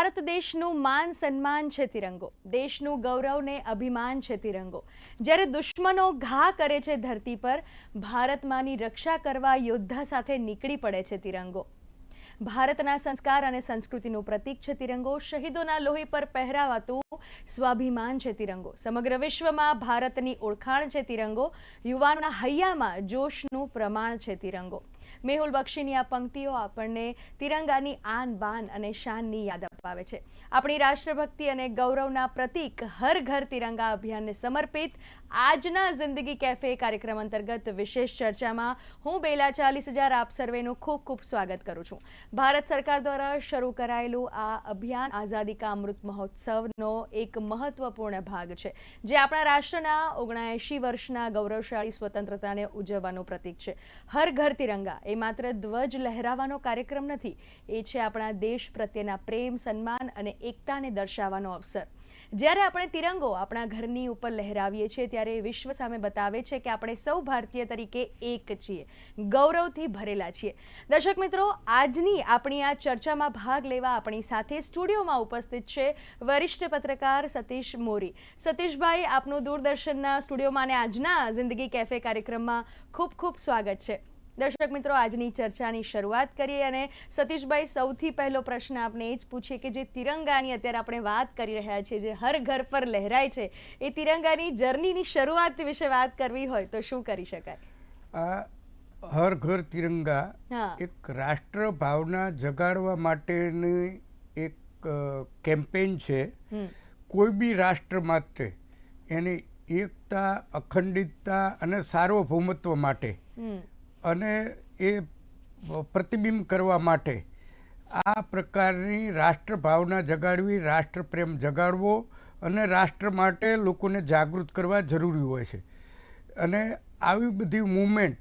ભારત દેશનું માન સન્માન છે તિરંગો. દેશનું ગૌરવ ને અભિમાન છે તિરંગો. જ્યારે દુશ્મનો ઘા કરે છે ધરતી પર ભારતમાંની રક્ષા કરવા યોદ્ધા સાથે નીકળી પડે છે તિરંગો. ભારતના સંસ્કાર અને સંસ્કૃતિનું પ્રતીક છે તિરંગો. શહીદોના લોહી પર પહેરાવાતું સ્વાભિમાન છે તિરંગો. સમગ્ર વિશ્વમાં ભારતની ઓળખાણ છે તિરંગો. યુવાનોના હૈયામાં જોશનું પ્રમાણ છે તિરંગો. મેહુલ બક્ષીની આ પંક્તિઓ આપણને તિરંગાની આન બાન અને શાનની યાદ અપાવે છે. આપણી રાષ્ટ્રભક્તિ અને ગૌરવના પ્રતીક હર ઘર તિરંગા અભિયાનને સમર્પિત આજના જિંદગી કેફે કાર્યક્રમ અંતર્ગત વિશેષ ચર્ચામાં હું બેલા ચાલીસ હજાર આપ સર્વેનું ખૂબ ખૂબ સ્વાગત કરું છું. ભારત સરકાર દ્વારા શરૂ કરાયેલું આ અભિયાન આઝાદી કા અમૃત મહોત્સવનો એક મહત્વપૂર્ણ ભાગ છે, જે આપણા રાષ્ટ્રના ઓગણએંશી વર્ષના ગૌરવશાળી સ્વતંત્રતાને ઉજવવાનું પ્રતીક છે. હર ઘર તિરંગા એ માત્ર ધ્વજ લહેરાવાનો કાર્યક્રમ નથી, એ છે આપણા દેશ પ્રત્યેના પ્રેમ, સન્માન અને એકતાને દર્શાવવાનો અવસર. જ્યારે આપણે તિરંગો આપણા ઘરની ઉપર લહેરાવીએ છીએ, ત્યારે વિશ્વ સામે બતાવે છે કે આપણે સૌ ભારતીય તરીકે એક છીએ, ગૌરવથી ભરેલા છીએ. દર્શક મિત્રો, આજની આપણી આ ચર્ચામાં ભાગ લેવા આપણી સાથે સ્ટુડિયોમાં ઉપસ્થિત છે વરિષ્ઠ પત્રકાર સતીશ મોરી. સતીશભાઈ, આપનું દૂરદર્શનના સ્ટુડિયોમાં અને આજના જિંદગી કેફે કાર્યક્રમમાં ખૂબ ખૂબ સ્વાગત છે. દર્શક મિત્રો આજની ચર્ચાની શરૂઆત કરીએ અને સતીશભાઈ સૌથી પહેલો પ્રશ્ન આપણે એ જ પૂછીએ કે જે તિરંગાની અત્યારે આપણે વાત કરી રહ્યા છીએ જે હર ઘર પર લહેરાય છે એ તિરંગાની જર્નીની શરૂઆત વિશે વાત કરવી હોય તો શું કરી શકાય? આ હર ઘર તિરંગા એક રાષ્ટ્ર ભાવના જગાડવા માટેની એક કેમ્પેન છે. કોઈ બી રાષ્ટ્ર માટે એની એકતા અખંડિતતા અને સાર્વભૌમત્વ માટે અને એ પ્રતિબિંબ કરવા માટે આ પ્રકારની રાષ્ટ્રભાવના જગાડવી, રાષ્ટ્રપ્રેમ જગાડવો અને રાષ્ટ્ર માટે લોકોને જાગૃત કરવા જરૂરી હોય છે. અને આવી બધી મૂવમેન્ટ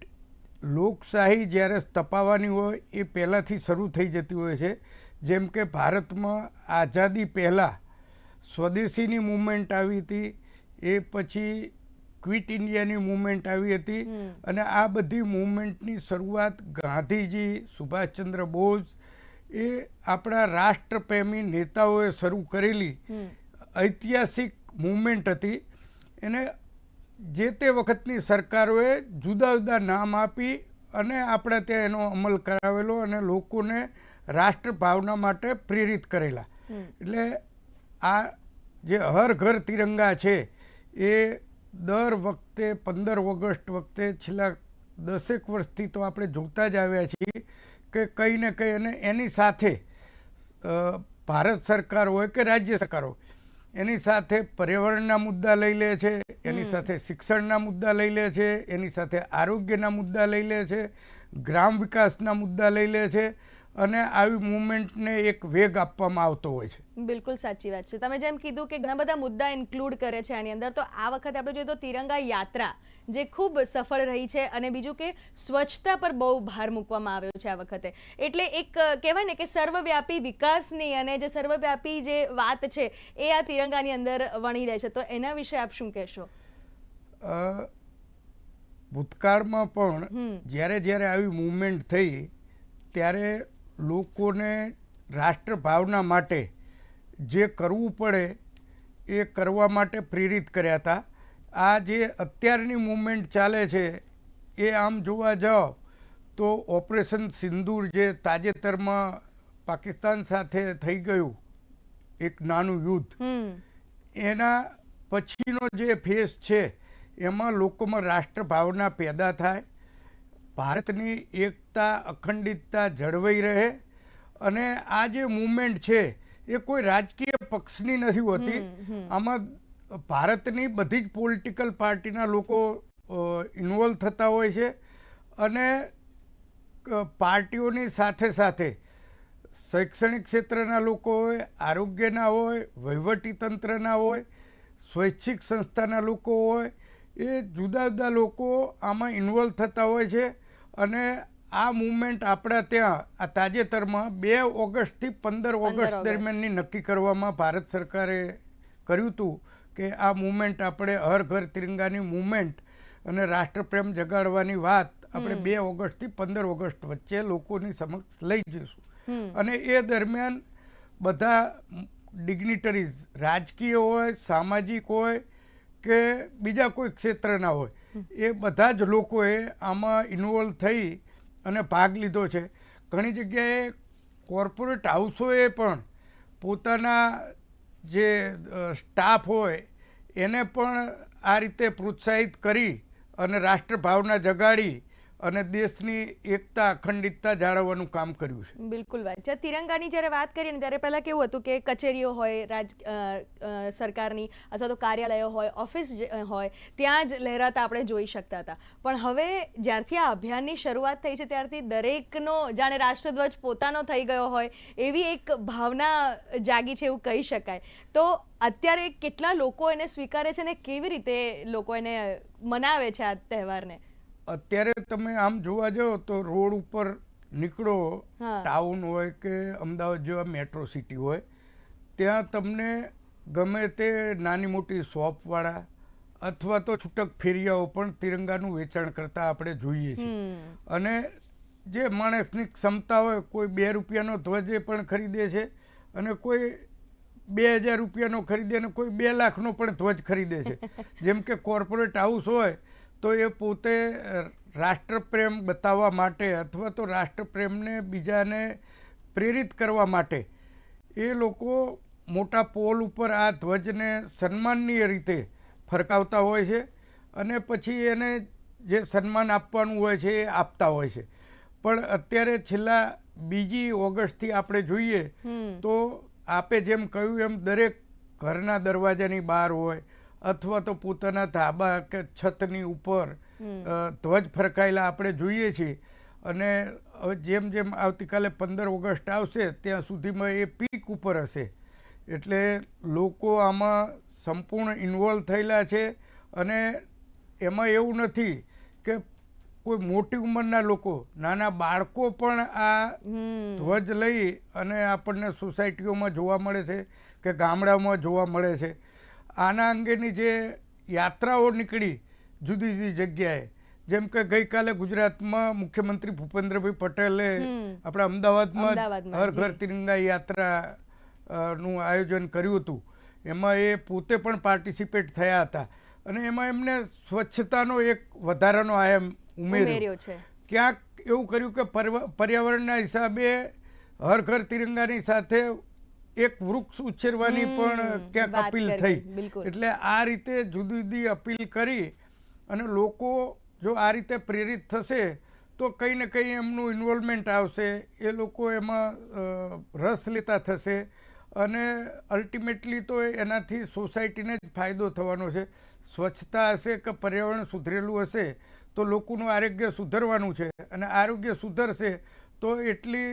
લોકશાહી જ્યારે સ્થપાવાની હોય એ પહેલાંથી શરૂ થઈ જતી હોય છે. જેમ કે ભારતમાં આઝાદી પહેલાં સ્વદેશીની મૂવમેન્ટ આવી હતી. એ પછી ક્વિટ ઇન્ડિયાની મૂવમેન્ટ આવી હતી અને આ બધી મૂવમેન્ટની શરૂઆત ગાંધીજી સુભાષચંદ્ર બોઝ એ આપણા રાષ્ટ્રપ્રેમી નેતાઓએ શરૂ કરેલી ઐતિહાસિક મૂવમેન્ટ હતી. એને જે તે વખતની સરકારોએ જુદા જુદા નામ આપી અને આપણે ત્યાં એનો અમલ કરાવેલો અને લોકોને રાષ્ટ્ર ભાવના માટે પ્રેરિત કરેલા. એટલે આ જે હર ઘર તિરંગા છે એ દર વખતે પંદર ઓગસ્ટ વખતે છેલ્લા દસેક વર્ષથી તો આપણે જોતા જ આવ્યા છીએ કે કંઈ ને કંઈ અને એની સાથે ભારત સરકાર હોય કે રાજ્ય સરકાર હોય એની સાથે પર્યાવરણના મુદ્દા લઈ લે છે એની સાથે શિક્ષણના મુદ્દા લઈ લે છે એની સાથે આરોગ્યના મુદ્દા લઈ લે છે ગ્રામ વિકાસના મુદ્દા લઈ લે છે અને આવી મુવમેન્ટને એક વેગ આપવામાં આવતો હોય છે. બિલકુલ સાચી વાત છે. તમે જેમ કીધું કે ઘણા બધા મુદ્દા ઇન્ક્લુડ કરે છે આની અંદર તો આ વખતે આપણે જોઈએ તો તિરંગા યાત્રા જે ખૂબ સફળ રહી છે અને બીજું કે સ્વચ્છતા પર બહુ ભાર મૂકવામાં આવ્યો છે આ વખતે. એટલે એક કહેવાય ને કે સર્વવ્યાપી વિકાસની અને જે સર્વવ્યાપી જે વાત છે એ આ તિરંગાની અંદર વણી રહે છે. તો એના વિશે આપ શું કહેશો? ભૂતકાળમાં પણ. જ્યારે જ્યારે આવી મુવમેન્ટ થઈ ત્યારે લોકોને રાષ્ટ્રભાવના માટે જે કરવું પડે એ કરવા માટે પ્રેરિત કર્યા હતા. આ જે અત્યારની મૂવમેન્ટ ચાલે છે એ આમ જોવા જાઓ તો ઓપરેશન સિંદૂર જે તાજેતરમાં પાકિસ્તાન સાથે થઈ ગયું એક નાનું યુદ્ધ એના પછીનો જે ફેસ છે એમાં લોકોમાં રાષ્ટ્રભાવના પેદા થાય ભારતની એકતા અખંડિતતા જળવાઈ રહે અને આ જે મુમેન્ટ છે એ કોઈ રાજકીય પક્ષની નથી હોતી. આમાં ભારતની બધી જ પોલિટિકલ પાર્ટીના લોકો ઇન્વોલ્વ થતા હોય છે અને પાર્ટીઓની સાથે સાથે શૈક્ષણિક ક્ષેત્રના લોકો હોય આરોગ્યના હોય વહીવટી તંત્રના હોય સ્વૈચ્છિક સંસ્થાના લોકો હોય એ જુદા જુદા લોકો આમાં ઇન્વોલ્વ થતા હોય છે અને આ મુવમેન્ટ આપણા ત્યાં આ તાજેતરમાં બે ઓગસ્ટથી પંદર ઓગસ્ટ. દરમિયાનની નક્કી કરવામાં ભારત સરકારે કર્યું હતું કે આ મુવમેન્ટ આપણે હર ઘર તિરંગાની મુવમેન્ટ અને રાષ્ટ્રપ્રેમ જગાડવાની વાત આપણે બે ઓગસ્ટથી પંદર ઓગસ્ટ વચ્ચે લોકોની સમક્ષ લઈ જઈશું. અને એ દરમિયાન બધા ડિગ્નિટરીઝ રાજકીય હોય સામાજિક હોય કે બીજા કોઈ ક્ષેત્રના હોય. એ બધા જ લોકોએ આમાં ઇન્વોલ્વ થઈ અને ભાગ લીધો છે. ઘણી જગ્યાએ કોર્પોરેટ હાઉસોએ પણ પોતાના જે સ્ટાફ હોય, એને પણ આ રીતે પ્રોત્સાહિત કરી અને રાષ્ટ્રભાવના જગાડી અને દેશની એકતા, અખંડિતતા જાળવવાનું કામ કર્યું છે. બિલકુલ વાત છે. તિરંગાની જ્યારે વાત કરીએ ને ત્યારે પહેલાં કેવું હતું કે કચેરીઓ હોય, રાજ સરકારની અથવા તો કાર્યાલયો હોય, ઓફિસ હોય, ત્યાં જ લહેરાતા આપણે જોઈ શકતા હતા. પણ હવે જ્યારથી આ અભિયાનની શરૂઆત થઈ છે ત્યારથી દરેકનો, જાણે રાષ્ટ્રધ્વજ પોતાનો થઈ ગયો હોય, એવી એક ભાવના જાગી છે એવું કહી શકાય. તો અત્યારે કેટલા લોકો એને સ્વીકારે છે ને કેવી રીતે લોકો એને મનાવે છે આ તહેવારને? અત્યારે તમે આમ જોવા જાઓ તો રોડ ઉપર નીકળો ટાઉન હોય કે અમદાવાદ જેવા મેટ્રો સિટી હોય ત્યાં તમને ગમે તે નાની મોટી શોપવાળા અથવા તો છૂટક ફેરિયાઓ પણ તિરંગાનું વેચાણ કરતા આપણે જોઈએ છીએ. અને જે માણસની ક્ષમતા હોય કોઈ બે રૂપિયાનો ધ્વજે પણ ખરીદે છે અને કોઈ બે હજાર રૂપિયાનો ખરીદે અને કોઈ બે લાખનો પણ ધ્વજ ખરીદે છે. જેમ કે કોર્પોરેટ હાઉસ હોય તો એ પોતે રાષ્ટ્રપ્રેમ બતાવવા માટે અથવા તો રાષ્ટ્રપ્રેમને બીજાને પ્રેરિત કરવા માટે એ લોકો મોટા પોલ ઉપર આ ધ્વજને સન્માનનીય રીતે ફરકાવતા હોય છે અને પછી એને જે સન્માન આપવાનું હોય છે એ આપતા હોય છે. પણ અત્યારે છેલ્લા બીજી ઓગસ્ટથી આપણે જોઈએ તો આપે જેમ કહ્યું એમ દરેક ઘરના દરવાજાની બહાર હોય અથવા તો પોતાના ધાબા કે છતની ઉપર ધ્વજ ફરકાયેલા આપણે જોઈએ છીએ. અને હવે જેમ જેમ આવતીકાલે પંદર ઓગસ્ટ આવશે ત્યાં સુધીમાં એ પીક ઉપર હશે. એટલે લોકો આમાં સંપૂર્ણ ઇન્વોલ્વ થયેલા છે અને એમાં એવું નથી કે કોઈ મોટી ઉંમરના લોકો નાના બાળકો પણ આ ધ્વજ લઈ અને આપણને સોસાયટીઓમાં જોવા મળે છે કે ગામડાઓમાં જોવા મળે છે. આના અંગેની જે યાત્રાઓ નીકળી જુદી જુદી જગ્યાએ જેમ કે ગઈકાલે ગુજરાતમાં મુખ્યમંત્રી ભૂપેન્દ્રભાઈ પટેલે આપણા અમદાવાદમાં હર ઘર તિરંગા યાત્રા નું આયોજન કર્યું હતું. એમાં એ પોતે પણ પાર્ટિસિપેટ થયા હતા. અને એમાં એમને સ્વચ્છતાનો એક વધારાનો આયામ ઉમેર્યો. છે. ક્યાંક એવું કર્યું કે પર્યાવરણના હિસાબે હર ઘર તિરંગાની સાથે એક વૃક્ષ ઉછેરવાની પણ ક્યાંક અપીલ થઈ. એટલે આ રીતે જુદી જુદી અપીલ કરી અને લોકો જો આ રીતે પ્રેરિત થશે તો કંઈ ને કંઈ એમનું ઇન્વોલ્વમેન્ટ આવશે. એ લોકો એમાં રસ લેતા થશે અને અલ્ટિમેટલી તો એનાથી સોસાયટીને જ ફાયદો થવાનો છે. સ્વચ્છતા હશે કે પર્યાવરણ સુધરેલું હશે તો લોકોનું આરોગ્ય સુધરવાનું છે. અને આરોગ્ય સુધરશે તો એટલી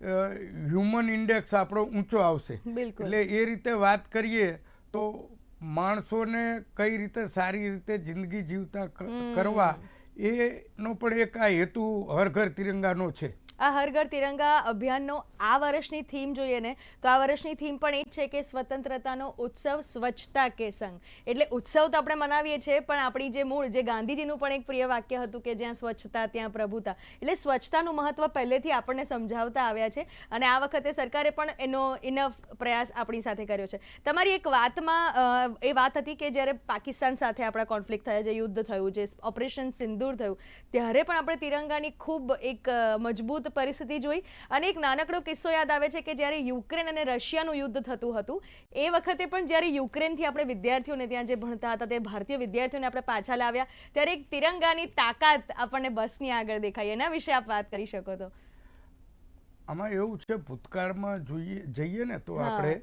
હ્યુમન ઇન્ડેક્સ આપણો ઊંચો આવશે. એટલે એ રીતે વાત કરીએ તો માણસોને કઈ રીતે સારી રીતે જિંદગી જીવતા કરવા એનો પણ એક આ હેતુ હર ઘર તિરંગાનો છે. આ હર ઘર તિરંગા અભિયાનનો આ વર્ષની થીમ જોઈએ ને, તો આ વર્ષની થીમ પણ એ જ છે કે સ્વતંત્રતાનો ઉત્સવ સ્વચ્છતા કે સંગ એટલે ઉત્સવ તો આપણે મનાવીએ છીએ, પણ આપણી જે મૂળ, જે ગાંધીજીનું પણ એક પ્રિય વાક્ય હતું કે જ્યાં સ્વચ્છતા, ત્યાં પ્રભુતા. એટલે સ્વચ્છતાનું મહત્વ પહેલેથી આપણને સમજાવતા આવ્યા છે, અને આ વખતે સરકારે પણ એનો ઇનફ પ્રયાસ આપણી સાથે કર્યો છે. તમારી એક વાતમાં એ વાત હતી કે જ્યારે પાકિસ્તાન સાથે આપણા કોન્ફ્લિક્ટ થયા, જે યુદ્ધ થયું, જે ઓપરેશન સિંદૂર થયું. ત્યારે પણ આપણે તિરંગાની ખૂબ એક મજબૂત પરિસ્થિતિ જોઈ અને એક નાનકડો કિસ્સો યાદ આવે છે કે જ્યારે યુક્રેન અને રશિયાનું યુદ્ધ થતું હતું એ વખતે પણ જ્યારે યુક્રેનથી આપણે વિદ્યાર્થીઓને ત્યાં જે ભણતા હતા તે ભારતીય વિદ્યાર્થીઓને આપણે પાછા લાવ્યા ત્યારે એક તિરંગાની તાકાત આપણને બસની આગળ દેખાઈ. એના વિશે આપ વાત કરી શકો તો. આમાં એવું છે ભૂતકાળમાં જોઈએ જઈએ ને તો આપણે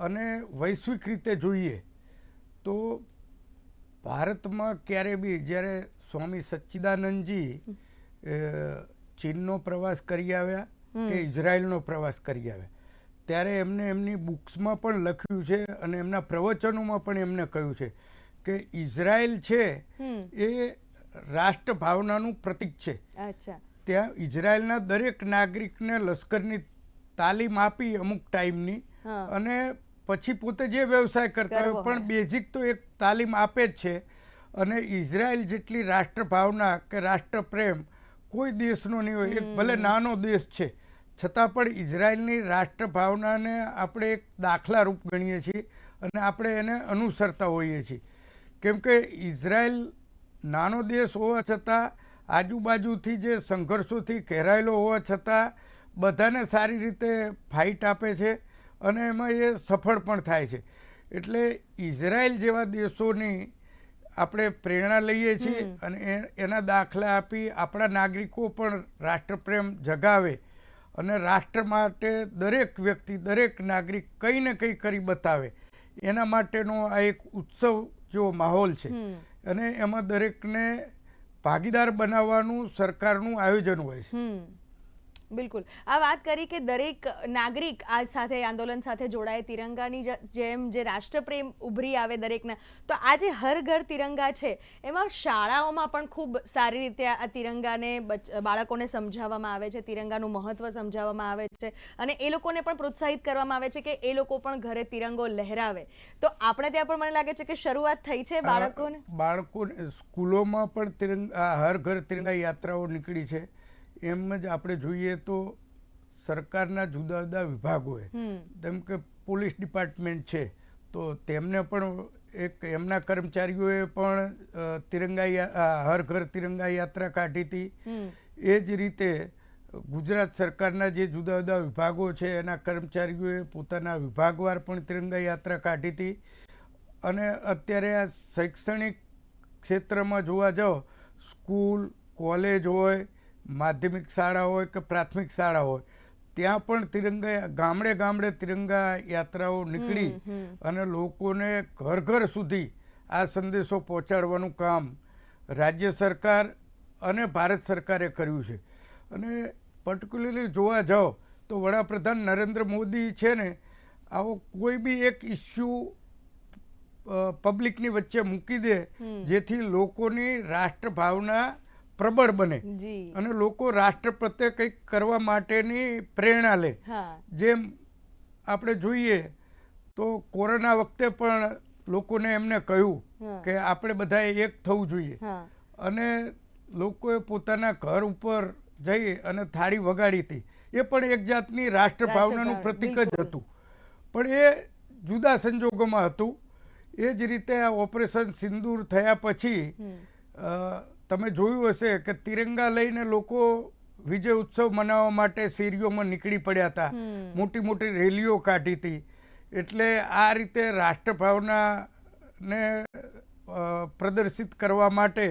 અને વૈશ્વિક રીતે જોઈએ તો ભારતમાં ક્યારે બી જ્યારે સ્વામી સચ્ચિદાનંદજી ચીનનો પ્રવાસ કરી આવ્યા કે ઇઝરાયલનો પ્રવાસ કરી આવ્યા. ત્યારે એમને એમની બુક્સમાં પણ લખ્યું છે અને એમના પ્રવચનોમાં પણ એમને કહ્યું છે કે ઇઝરાયલ છે એ રાષ્ટ્ર ભાવનાનું પ્રતીક છે. ત્યાં ઇઝરાયલના દરેક નાગરિકને લશ્કરની તાલીમ આપી અમુક ટાઈમની અને પછી પોતે જે વ્યવસાય કરતા હોય પણ બેઝિક તો એક તાલીમ આપે જ છે. અને ઇઝરાયલ જેટલી રાષ્ટ્ર ભાવના કે રાષ્ટ્ર પ્રેમ કોઈ દેશનો નહીં હોય એક ભલે નાનો દેશ છે છતાં પણ ઇઝરાયલની રાષ્ટ્ર ભાવનાને આપણે એક દાખલારૂપ ગણીએ છીએ અને આપણે એને અનુસરતા હોઈએ છીએ. કેમ કે ઇઝરાયલ નાનો દેશ હોવા છતાં આજુબાજુથી જે સંઘર્ષોથી ઘેરાયેલો હોવા છતાં બધાને સારી રીતે ફાઇટ આપે છે અને એમાં એ સફળ પણ થાય છે. એટલે ઇઝરાયલ જેવા દેશોની આપણે પ્રેરણા લઈએ છીએ અને એ- એના દાખલા આપી આપણા નાગરિકો પણ રાષ્ટ્રપ્રેમ જગાવે અને રાષ્ટ્ર માટે દરેક વ્યક્તિ દરેક નાગરિક કંઈ ને કંઈ કરી બતાવે. એના માટેનો આ એક ઉત્સવ જેવો માહોલ છે. અને એમાં દરેકને ભાગીદાર બનાવવાનું સરકારનું આયોજન હોય છે. બિલકુલ. આ વાત કરી કે દરેક નાગરિક આ સાથે આંદોલન સાથે જોડાય તિરંગાની જેમ જે રાષ્ટ્રપ્રેમ ઉભરી આવે દરેકના તો આ જે હર ઘર તિરંગા છે એમાં શાળાઓમાં પણ ખૂબ સારી રીતે આ તિરંગાને બાળકોને સમજાવવામાં આવે છે તિરંગાનું મહત્વ સમજાવવામાં આવે છે અને એ લોકોને પણ પ્રોત્સાહિત કરવામાં આવે છે કે એ લોકો પણ ઘરે તિરંગો લહેરાવે. તો આપણે ત્યાં પણ મને લાગે છે કે શરૂઆત થઈ છે બાળકોને? બાળકો સ્કૂલોમાં પણ તિરંગા હર ઘર તિરંગા યાત્રાઓ નીકળી છે. એમ જ આપણે જોઈએ તો સરકારના જુદા જુદા વિભાગોએ જેમ કે પોલીસ ડિપાર્ટમેન્ટ છે તો તેમને પણ એક એમના કર્મચારીઓએ પણ તિરંગા હર ઘર તિરંગા યાત્રા કાઢી હતી. એ જ રીતે ગુજરાત સરકારના જે જુદા જુદા વિભાગો છે એના કર્મચારીઓએ પોતાના વિભાગવાર પણ તિરંગા યાત્રા કાઢી હતી. અને અત્યારે આ શૈક્ષણિક ક્ષેત્રમાં જોવા જાઓ સ્કૂલ કોલેજ હોય માધ્યમિક શાળા હોય કે પ્રાથમિક શાળા હોય ત્યાં પણ તિરંગા ગામડે ગામડે તિરંગા યાત્રાઓ નીકળી અને લોકોને ઘર ઘર સુધી આ સંદેશો પહોંચાડવાનું કામ રાજ્ય સરકાર અને ભારત સરકારે કર્યું છે. અને પર્ટિક્યુલરલી જોવા જાઓ તો વડાપ્રધાન નરેન્દ્ર મોદી છે ને આવો કોઈ બી એક ઇસ્યુ પબ્લિકની વચ્ચે મૂકી દે જેથી લોકોની રાષ્ટ્ર ભાવના પ્રબળ બને. અને લોકો રાષ્ટ્ર પ્રત્યે કંઈક કરવા માટેની પ્રેરણા લે. જેમ આપણે જોઈએ તો કોરોના વખતે પણ લોકોને એમને કહ્યું કે આપણે બધાએ એક થવું જોઈએ. અને લોકોએ પોતાના ઘર ઉપર જઈ અને થાળી વગાડી હતી. એ પણ એક જાતની રાષ્ટ્ર ભાવનાનું પ્રતીક જ હતું. પણ એ જુદા સંજોગોમાં હતું. એ જ રીતે આ ઓપરેશન સિંદૂર થયા પછી તમે જોયું હશે કે તિરંગા લઈને લોકો વિજય ઉત્સવ મનાવવા માટે શેરીઓમાં નીકળી પડ્યા હતા. મોટી મોટી રેલીઓ કાઢી હતી. એટલે આ રીતે રાષ્ટ્રભાવનાને પ્રદર્શિત કરવા માટે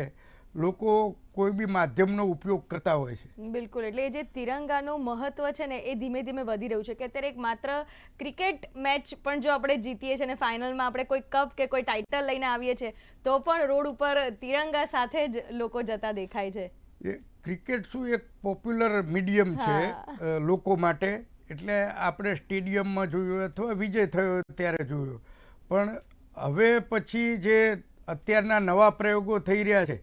લોકો કોઈ બી માધ્યમનો ઉપયોગ કરતા હોય છે. બિલકુલ એટલે જે તિરંગાનું મહત્વ છે ને એ ધીમે ધીમે વધી રહ્યું છે કે અત્યારે એક માત્ર ક્રિકેટ મેચ પણ જો આપણે જીતીએ છીએ અને ફાઇનલમાં આપણે કોઈ કપ કે કોઈ ટાઇટલ લઈને આવીએ છીએ તો પણ રોડ ઉપર તિરંગા સાથે જ લોકો જતા દેખાય છે. એ ક્રિકેટ શું એક પોપ્યુલર મીડિયમ છે લોકો માટે. એટલે આપણે સ્ટેડિયમમાં જોયું અથવા વિજય થયો ત્યારે જોયો. પણ હવે પછી જે અત્યારના નવા પ્રયોગો થઈ રહ્યા છે.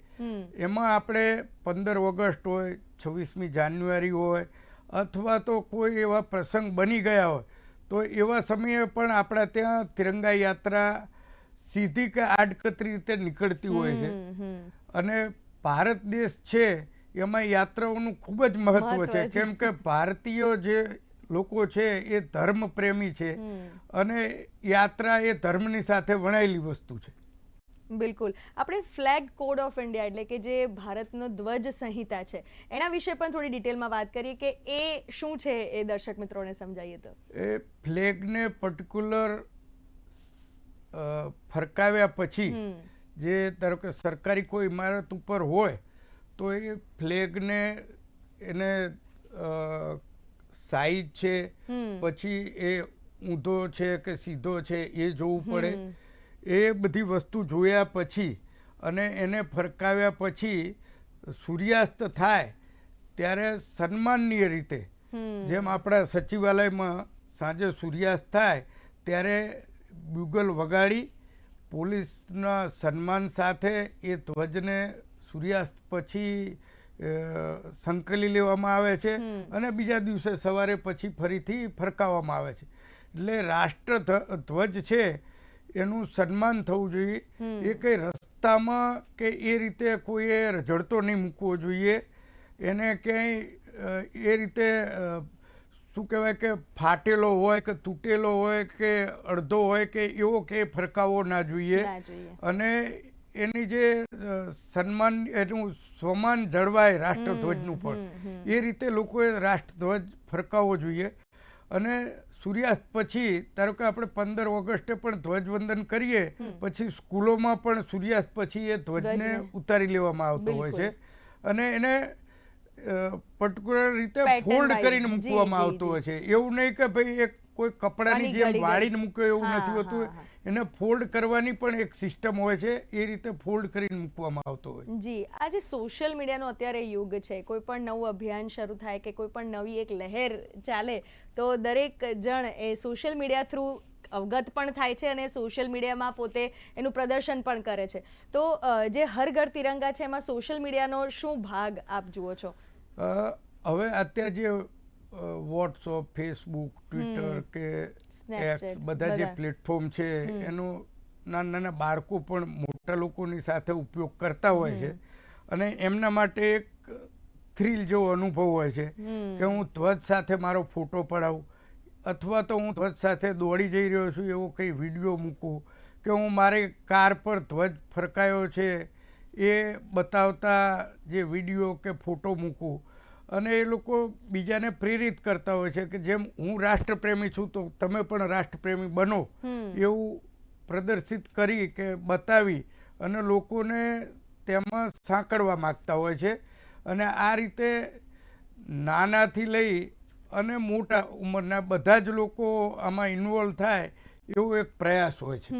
એમાં આપણે પંદર ઓગસ્ટ હોય છવ્વીસમી જાન્યુઆરી હોય અથવા તો કોઈ એવા પ્રસંગ બની ગયા હોય તો એવા સમયે પણ આપણા ત્યાં તિરંગા યાત્રા સીધી કે આડકતરી રીતે નીકળતી હોય છે. અને ભારત દેશ છે એમાં યાત્રાઓનું ખૂબ જ મહત્વ છે. કેમ કે ભારતીયો જે લોકો છે એ ધર્મ પ્રેમી છે અને યાત્રા એ ધર્મની સાથે વણાયેલી વસ્તુ છે. બિલકુલ. આપણે ફ્લેગ કોડ ઓફ ઇન્ડિયા એટલે કે જે ભારતનો ધ્વજ સંહિતા છે એના વિશે પણ થોડી ડિટેલમાં વાત કરીએ કે એ શું છે એ દર્શક મિત્રોને સમજાવીએ તો. એ ફ્લેગને પર્ટિક્યુલર ફરકાવ્યા પછી જે ધારો કે સરકારી કોઈ ઇમારત ઉપર હોય તો એ ફ્લેગને એને સાઈઝ છે પછી એ ઊંધો છે કે સીધો છે એ જોવું પડે. એ બધી વસ્તુ જોયા પછી અને એને ફરકાવ્યા પછી સૂર્યાસ્ત થાય ત્યારે સન્માનનીય રીતે જેમ આપણા સચિવાલયમાં સાંજે સૂર્યાસ્ત થાય ત્યારે બ્યુગલ વગાડી પોલીસના સન્માન સાથે એ ધ્વજને સૂર્યાસ્ત પછી સંકલી લેવામાં આવે છે અને બીજા દિવસે સવારે પછી ફરીથી ફરકાવવામાં આવે છે. એટલે રાષ્ટ્ર ધ્વજ છે એનું સન્માન થવું જોઈએ. એ કંઈ રસ્તામાં કે એ રીતે કોઈએ રઝળતો નહીં મૂકવો જોઈએ. એને ક્યાંય એ રીતે શું કહેવાય કે ફાટેલો હોય કે તૂટેલો હોય કે અડધો હોય કે એવો કે ફરકાવો ના જોઈએ. અને એની જે સન્માન એનું સ્વમાન જળવાય રાષ્ટ્રધ્વજનું પણ. એ રીતે લોકોએ રાષ્ટ્રધ્વજ ફરકાવવો જોઈએ. અને સૂર્યાસ્ત પછી ધારો કે આપણે પંદર ઓગસ્ટે પણ ધ્વજવંદન કરીએ પછી સ્કૂલોમાં પણ સૂર્યાસ્ત પછી એ ધ્વજને. ઉતારી લેવામાં આવતો હોય છે. અને એને પર્ટિક્યુલર રીતે ફોલ્ડ કરીને મૂકવામાં આવતો હોય છે. એવું નહીં કે ભાઈ એક કોઈ કપડાની જેમ વાળીને મૂક્યો એવું નથી હોતું. એને ફોલ્ડ કરવાની પણ એક સિસ્ટમ હોય છે એ રીતે ફોલ્ડ કરીને મૂકવામાં આવતો હોય. જી આ જે સોશિયલ મીડિયાનો અત્યારે યુગ છે કોઈ પણ નવું અભિયાન શરૂ થાય કે કોઈ પણ નવી એક લહેર ચાલે તો દરેક જણ એ સોશિયલ મીડિયા થ્રુ અવગત પણ થાય છે અને સોશિયલ મીડિયામાં પોતે એનું પ્રદર્શન પણ કરે છે. તો જે હર ઘર તિરંગા છે એમાં સોશિયલ મીડિયાનો શું ભાગ આપ જુઓ છો? હવે અત્યારે જે વોટ્સઅપ ફેસબુક ટ્વિટર કે એપ્સ બધા જે પ્લેટફોર્મ છે એનો નાના નાના બાળકો પણ મોટા લોકોની સાથે ઉપયોગ કરતા હોય છે. અને એમના માટે એક થ્રિલ જેવો અનુભવ હોય છે કે હું ધ્વજ સાથે મારો ફોટો પડાવું અથવા તો હું ધ્વજ સાથે દોડી જઈ રહ્યો છું એવો કંઈ વીડિયો મૂકું કે હું મારે કાર પર ધ્વજ ફરકાયો છે એ બતાવતા જે વીડિયો કે ફોટો મૂકું અને એ લોકો બીજાને પ્રેરિત કરતા હોય છે કે જેમ હું રાષ્ટ્રપ્રેમી છું તો તમે પણ રાષ્ટ્રપ્રેમી બનો. એવું પ્રદર્શિત કરી કે બતાવી અને લોકોને તેમાં સાંકળવા માગતા હોય છે. અને આ રીતે નાનાથી લઈ અને મોટા ઉંમરના બધા જ લોકો આમાં ઇન્વોલ્વ થાય એવો એક પ્રયાસ હોય છે.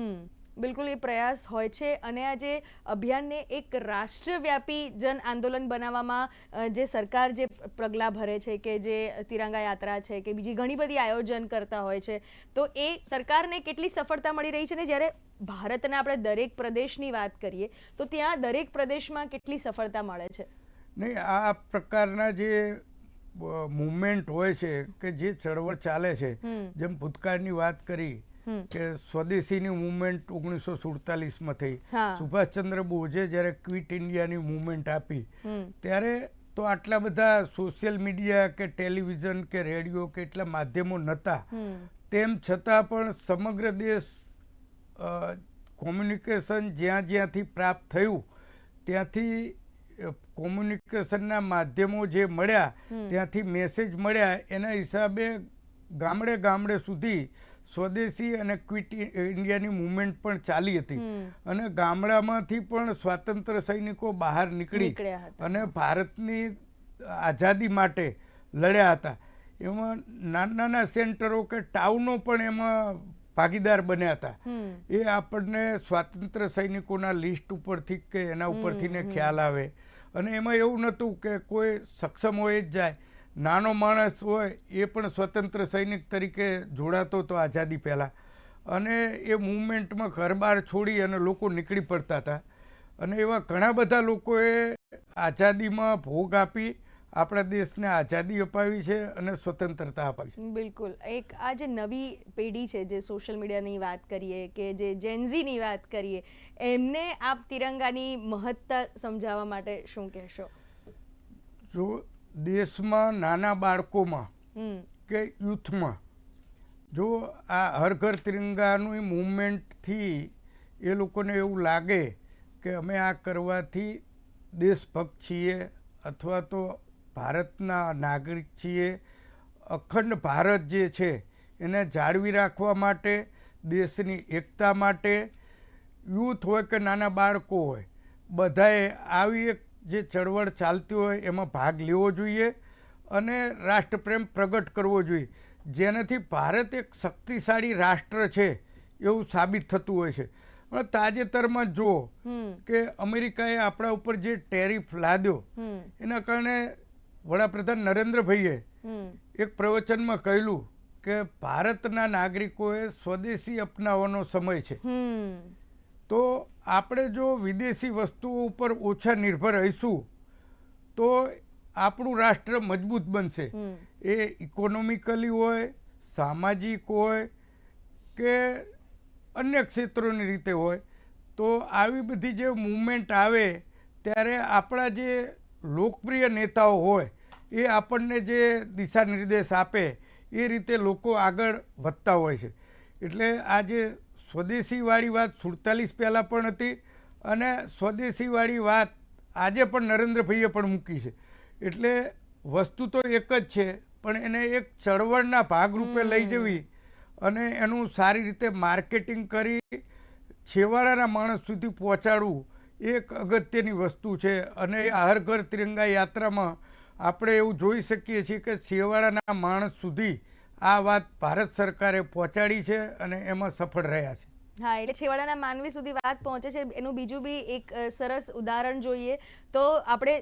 બિલકુલ એ પ્રયાસ હોય છે અને આ જે અભિયાનને એક રાષ્ટ્રવ્યાપી જન આંદોલન બનાવવામાં જે સરકાર જે પગલાં ભરે છે કે જે તિરંગા યાત્રા છે કે બીજી ઘણી બધી આયોજન કરતા હોય છે તો એ સરકારને કેટલી સફળતા મળી રહી છે ને જ્યારે ભારતના આપણે દરેક પ્રદેશની વાત કરીએ તો ત્યાં દરેક પ્રદેશમાં કેટલી સફળતા મળે છે? નહીં આ પ્રકારના જે મુવમેન્ટ હોય છે કે જે ચળવળ ચાલે છે જેમ ભૂતકાળની વાત કરી કે સ્વદેશીની મુવમેન્ટ ઓગણીસો સુડતાલીસમાં થઈ. સુભાષચંદ્ર બોઝે જ્યારે ક્વિટ ઇન્ડિયાની મુવમેન્ટ આપી ત્યારે તો આટલા બધા સોશિયલ મીડિયા કે ટેલિવિઝન કે રેડિયો કે એટલા માધ્યમો નહોતા. તેમ છતાં પણ સમગ્ર દેશ કોમ્યુનિકેશન જ્યાં જ્યાંથી પ્રાપ્ત થયું ત્યાંથી કોમ્યુનિકેશનના માધ્યમો જે મળ્યા ત્યાંથી મેસેજ મળ્યા એના હિસાબે ગામડે ગામડે સુધી સ્વદેશી અને ક્વિટ ઇન્ડિયાની મુવમેન્ટ પણ ચાલી હતી. અને ગામડામાંથી પણ સ્વાતંત્ર્ય સૈનિકો બહાર નીકળી અને ભારતની આઝાદી માટે લડ્યા હતા. એમાં નાના નાના સેન્ટરો કે ટાઉનો પણ એમાં ભાગીદાર બન્યા હતા. એ આપણને સ્વાતંત્ર્ય સૈનિકોના લિસ્ટ ઉપરથી કે એના ઉપરથી ને ખ્યાલ આવે. અને એમાં એવું નહોતું કે કોઈ સક્ષમ હોય જ જાય. નાનો માણસ હોય એ પણ સ્વતંત્ર સૈનિક તરીકે જોડાતો હતો આઝાદી પહેલાં. અને એ મૂવમેન્ટમાં ઘરબાર છોડી અને લોકો નીકળી પડતા હતા. અને એવા ઘણા બધા લોકોએ આઝાદીમાં ભોગ આપી આપણા દેશને આઝાદી અપાવી છે અને સ્વતંત્રતા અપાવી છે. બિલકુલ. એક આ જે નવી પેઢી છે જે સોશિયલ મીડિયાની વાત કરીએ કે જે જેન્ઝીની વાત કરીએ એમને આપ તિરંગાની મહત્તા સમજાવવા માટે શું કહેશો? જો દેશમાં નાના બાળકોમાં કે યુથમાં. જો આ હર ઘર તિરંગાનું મૂવમેન્ટથી એ લોકોને એવું લાગે કે અમે આ કરવાથી દેશભક્ત છીએ અથવા તો ભારતના નાગરિક છીએ અખંડ ભારત જે છે એને જાળવી રાખવા માટે દેશની એકતા માટે યુથ હોય કે નાના બાળકો હોય બધાએ આવી એક જે ચળવળ ચાલતી હોય એમાં ભાગ લેવો જોઈએ અને રાષ્ટ્રપ્રેમ પ્રગટ કરવો જોઈએ. જેનાથી ભારત એક શક્તિશાળી રાષ્ટ્ર છે એવું સાબિત થતું હોય છે. પણ તાજેતરમાં જુઓ કે અમેરિકાએ આપણા ઉપર જે ટેરિફ લાદ્યો એના કારણે વડાપ્રધાન નરેન્દ્રભાઈએ એક પ્રવચનમાં કહેલું કે ભારતના નાગરિકોએ સ્વદેશી અપનાવવાનો સમય છે. તો આપણે જો વિદેશી વસ્તુઓ ઉપર ઓછા નિર્ભર રહીશું તો આપણું રાષ્ટ્ર મજબૂત બનશે. એ ઇકોનોમિકલી હોય સામાજિક હોય કે અન્ય ક્ષેત્રોની રીતે હોય તો આવી બધી જે મૂવમેન્ટ આવે ત્યારે આપણા જે લોકપ્રિય નેતાઓ હોય એ આપણને જે દિશા નિર્દેશ આપે એ રીતે લોકો આગળ વધતા હોય છે. એટલે આ જે સ્વદેશીવાળી વાત સુડતાલીસ પહેલાં પણ હતી અને સ્વદેશીવાળી વાત આજે પણ નરેન્દ્રભાઈએ પણ મૂકી છે. એટલે વસ્તુ તો એક જ છે પણ એને એક ચળવળના ભાગરૂપે લઈ જવી અને એનું સારી રીતે માર્કેટિંગ કરી છેવાડાના માણસ સુધી પહોંચાડવું એ એક અગત્યની વસ્તુ છે. અને હર ઘર તિરંગા યાત્રામાં આપણે એવું જોઈ શકીએ છીએ કે છેવાડાના માણસ સુધી આ વાત ભારત સરકારે પહોંચાડી છે અને એમાં સફળ રહ્યા છે. હા, એટલે છેવાડાના માનવી સુધી વાત પહોંચે છે. એનું બીજું બી એક સરસ ઉદાહરણ જોઈએ તો આપણે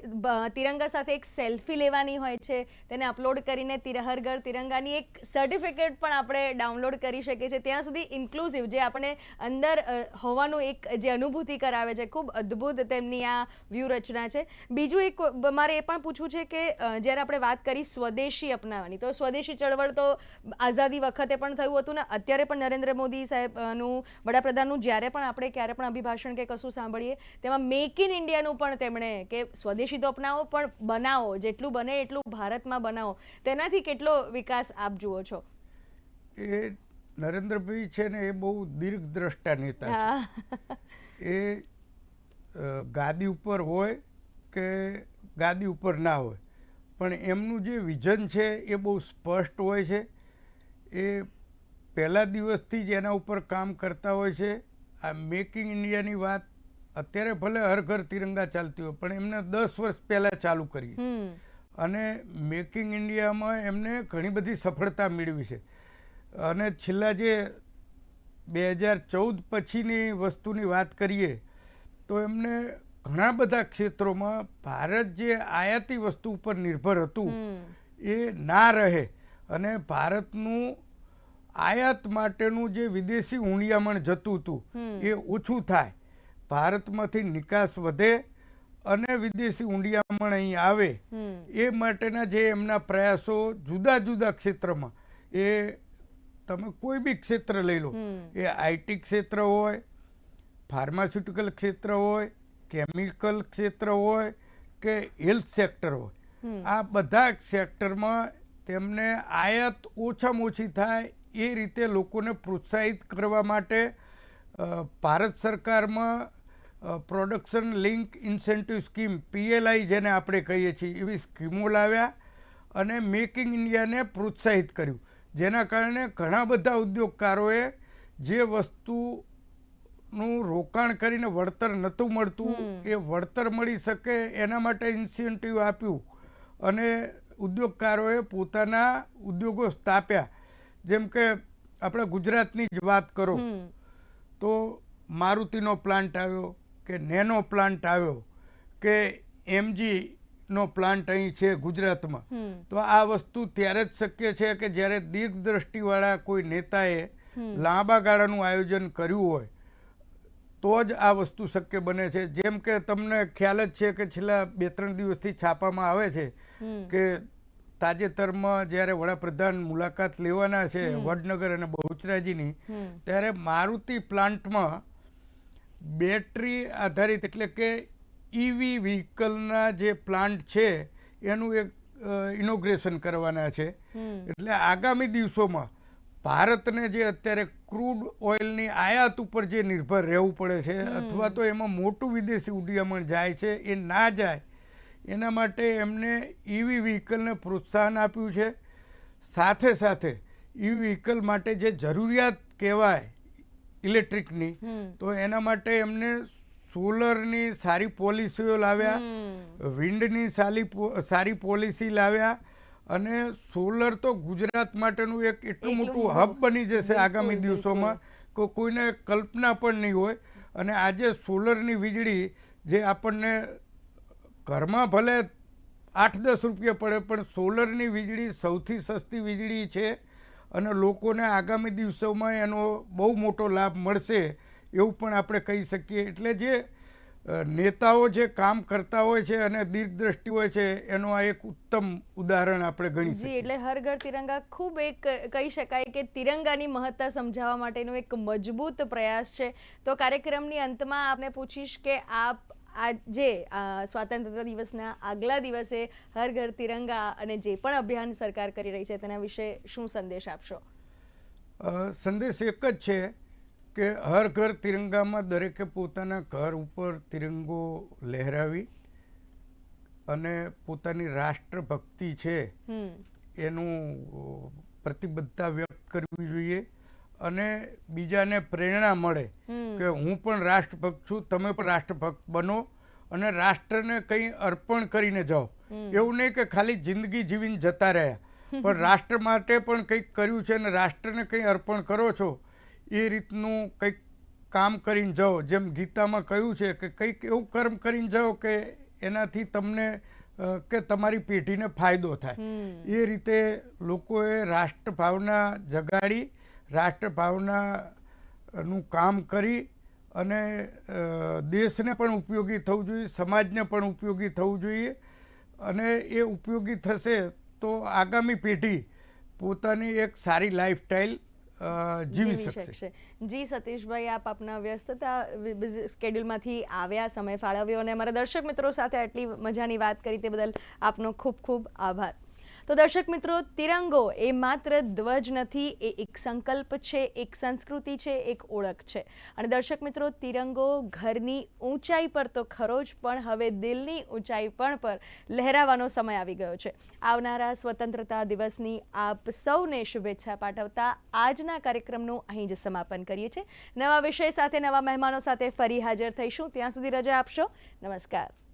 તિરંગા સાથે એક સેલ્ફી લેવાની હોય છે, તેને અપલોડ કરીને તિરહરગર તિરંગાની એક સર્ટિફિકેટ પણ આપણે ડાઉનલોડ કરી શકીએ છીએ. ત્યાં સુધી ઇન્ક્લુઝિવ જે આપણે અંદર હોવાનું એક જે અનુભૂતિ કરાવે છે, ખૂબ અદ્ભુત તેમની આ વ્યૂહરચના છે. બીજું એક મારે એ પણ પૂછવું છે કે જ્યારે આપણે વાત કરી સ્વદેશી અપનાવવાની, તો સ્વદેશી ચળવળ તો આઝાદી વખતે પણ થયું હતું ને, અત્યારે પણ નરેન્દ્ર મોદી સાહેબનું વડાપ્રધાનનું જ્યારે પણ આપણે, ક્યારે પણ અભિભાષણ કે કશું સાંભળીએ, તેમાં મેક ઇન ઇન્ડિયાનું પણ તેમણે કે સ્વદેશી તો અપનાવો પણ બનાવો જેટલું બને એટલું ભારતમાં બનાવો. તેનાથી કેટલો વિકાસ આપ જુઓ છો? એ નરેન્દ્રભાઈ છે ને એ બહુ દીર્ઘ દ્રષ્ટા નેતા છે. એ ગાદી ઉપર હોય કે ગાદી ઉપર ના હોય. પણ એમનું જે વિઝન છે એ બહુ સ્પષ્ટ હોય છે. એ પહેલા દિવસથી જ એના ઉપર કામ કરતા હોય છે. આ મેકિંગ ઇન્ડિયાની વાત અત્યારે ભલે હર ઘર તિરંગા ચાલતી હોય પણ એમને દસ વર્ષ પહેલાં ચાલુ કરી. અને મેકિંગ ઇન્ડિયામાં એમને ઘણી બધી સફળતા મેળવી છે. અને છેલ્લા જે બે હજાર ચૌદ પછીની વસ્તુની વાત કરીએ તો એમને ઘણા બધા ક્ષેત્રોમાં ભારત જે આયાતી વસ્તુ ઉપર નિર્ભર હતું એ ના રહે. અને ભારતનું આયાત માટેનું જે વિદેશી ઊંડિયામણ જતું હતું એ ઓછું થાય. ભારતમાંથી નિકાસ વધે અને વિદેશી ઊંડિયામણ અહીં આવે એ માટેના જે એમના પ્રયાસો જુદા જુદા ક્ષેત્રમાં એ તમે કોઈ બી ક્ષેત્ર લઈ લો એ આઈટી ક્ષેત્ર હોય ફાર્માસ્યુટિકલ ક્ષેત્ર હોય કેમિકલ ક્ષેત્ર હોય કે હેલ્થ સેક્ટર હોય આ બધા સેક્ટરમાં તેમને આયાત ઓછામાં ઓછી થાય એ રીતે લોકોને પ્રોત્સાહિત કરવા માટે ભારત સરકારમાં production link incentive scheme PLI જેને આપણે કહીએ છીએ એવી સ્કીમો લાવ્યા અને મેકિંગ ઇન્ડિયાને પ્રોત્સાહિત કર્યું. જેના કારણે ઘણા બધા ઉદ્યોગકારોએ જે વસ્તુનું રોકાણ કરીને વળતર નહોતું મળતું એ વળતર મળી શકે એના માટે ઇન્સેન્ટિવ આપ્યું અને ઉદ્યોગકારોએ પોતાના ઉદ્યોગો સ્થાપ્યા. જેમ કે આપણે ગુજરાતની જ વાત કરો તો મારુતિનો પ્લાન્ટ આવ્યો કે નેનો પ્લાન્ટ આવ્યો કે એમજી નો પ્લાન્ટ અહીં છે ગુજરાતમાં તો આ વસ્તુ ત્યારે જ શક્ય છે કે જ્યારે દીર્ઘદ્રષ્ટિવાળા કોઈ નેતાએ લાંબા ગાળાનું આયોજન કર્યું હોય તો જ આ વસ્તુ શક્ય બને છે. જેમ કે તમને ખ્યાલ જ છે કે છેલ્લા બે ત્રણ દિવસથી છાપામાં આવે છે કે તાજેતરમાં જ્યારે વડાપ્રધાન મુલાકાત લેવાના છે વડનગર અને બહુચરાજીની ત્યારે મારુતિ પ્લાન્ટમાં બેટરી આધારિત એટલે કે ઈવી વ્હીકલના જે પ્લાન્ટ છે એનું એક ઇનોગ્રેશન કરવાના છે. એટલે આગામી દિવસોમાં ભારતને જે અત્યારે ક્રૂડ ઓઇલની આયાત ઉપર જે નિર્ભર રહેવું પડે છે અથવા તો એમાં મોટું વિદેશી ઉડ્ડિયામણ જાય છે એ ના જાય એના માટે એમને ઈવી વ્હીકલને પ્રોત્સાહન આપ્યું છે. સાથે સાથે ઈ વ્હીકલ માટે જે જરૂરિયાત કહેવાય ઇલેક્ટ્રિકની. તો એના માટે એમને સોલરની સારી પોલિસીઓ લાવ્યા વિન્ડની સારી પો- સારી પોલિસી લાવ્યા અને સોલર તો ગુજરાત માટેનું એક એટલું મોટું હબ બની જશે આગામી દિવસોમાં કે કોઈને કલ્પના પણ નહીં હોય. અને આજે સોલરની વીજળી જે આપણને ઘરમાં ભલે આઠ દસ રૂપિયા પડે પણ સોલરની વીજળી સૌથી સસ્તી વીજળી છે. અને લોકોને આગામી દિવસોમાં એનો બહુ મોટો લાભ મળશે એવું પણ આપણે કહી શકીએ. એટલે જે નેતાઓ જે કામ કરતા હોય છે અને દીર્ઘદ્રષ્ટિ હોય છે એનું આ એક ઉત્તમ ઉદાહરણ આપણે ગણી શકીએ. એટલે હર ઘર તિરંગા ખૂબ એક કહી શકાય કે તિરંગાની મહત્તા સમજાવવા માટેનો એક મજબૂત પ્રયાસ છે. તો કાર્યક્રમની અંતમાં આપને પૂછીશ કે આપ આ જે સ્વાતંત્રતા દિવસના આગલા દિવસે હર ઘર તિરંગા અને જે પણ અભિયાન સરકાર કરી રહી છે તેના વિશે શું સંદેશ આપશો? સંદેશ એક જ છે કે હર ઘર તિરંગામાં દરેકે પોતાના ઘર ઉપર તિરંગો લહેરાવી અને પોતાની રાષ્ટ્રભક્તિ છે હમ. એનું પ્રતિબદ્ધતા વ્યક્ત કરવી જોઈએ. અને બીજાને પ્રેરણા મળે કે હું પણ રાષ્ટ્રભક્ત છું તમે પણ રાષ્ટ્રભક્ત બનો અને રાષ્ટ્રને કંઈ અર્પણ કરીને જાઓ. એવું નહીં કે ખાલી જિંદગી જીવીને જતા રહ્યા. પણ રાષ્ટ્ર માટે પણ કંઈક કર્યું છે અને રાષ્ટ્રને કંઈ અર્પણ કરો છો એ રીતનું કંઈક કામ કરીને જાઓ. જેમ ગીતામાં કહ્યું છે કે કંઈક એવું કર્મ કરીને જાઓ કે એનાથી તમને કે તમારી પેઢીને ફાયદો થાય. એ રીતે લોકોએ રાષ્ટ્રભાવના જગાડી રાષ્ટ્રભાવના નું કામ કરી અને દેશને પણ ઉપયોગી થવું જોઈએ સમાજને પણ ઉપયોગી થવું જોઈએ અને એ ઉપયોગી થશે તો આગામી પેઢી પોતાની એક સારી લાઈફસ્ટાઈલ જીવી શકશે. જી સતીશભાઈ આપ આપના વ્યસ્તતા સ્કેડ્યુલમાંથી આવ્યા સમય ફાળવ્યો અને અમારા દર્શક મિત્રો સાથે આટલી મજાની વાત કરી તે બદલ આપનો ખૂબ ખૂબ આભાર. તો દર્શક મિત્રો, તિરંગો એ માત્ર ધ્વજ નથી, એ એક સંકલ્પ છે, એક સંસ્કૃતિ છે, એક ઓળખ છે. અને દર્શક મિત્રો, તિરંગો ઘરની ઊંચાઈ પર તો ખરો જ, પણ હવે દિલની ઊંચાઈ પણ પર લહેરાવાનો સમય આવી ગયો છે. આવનારા સ્વતંત્રતા દિવસની આપ સૌને શુભેચ્છા પાઠવતા આજના કાર્યક્રમનું અહીં જ સમાપન કરીએ છીએ. નવા વિષય સાથે, નવા મહેમાનો સાથે ફરી હાજર થઈશું. ત્યાં સુધી રજા આપશો. નમસ્કાર.